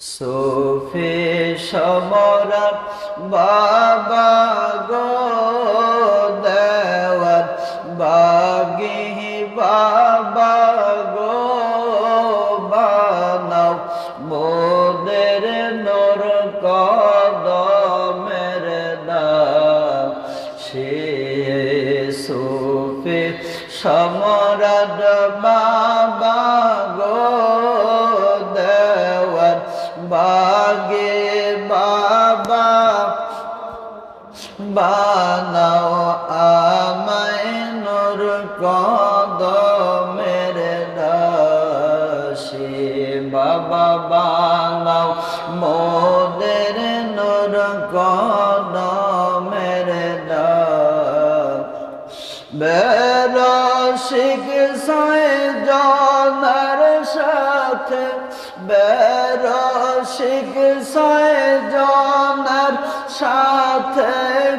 সুফি সমরাট বাবা গো দেওয়ার বাগি বাবা গো বানাও মোদের নর কদমের দাম সে সোফে সমরাট বাবা গো বানাও আমায় নূর কদমের দাসে। বাবা বানাও মোদের নূর কদমের দাস। বেরসিক সাই জনার সাথে, বেরসিক সাই জনার সাথে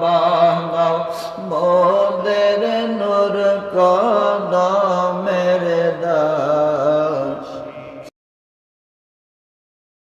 বাবা মোদের নূর কদা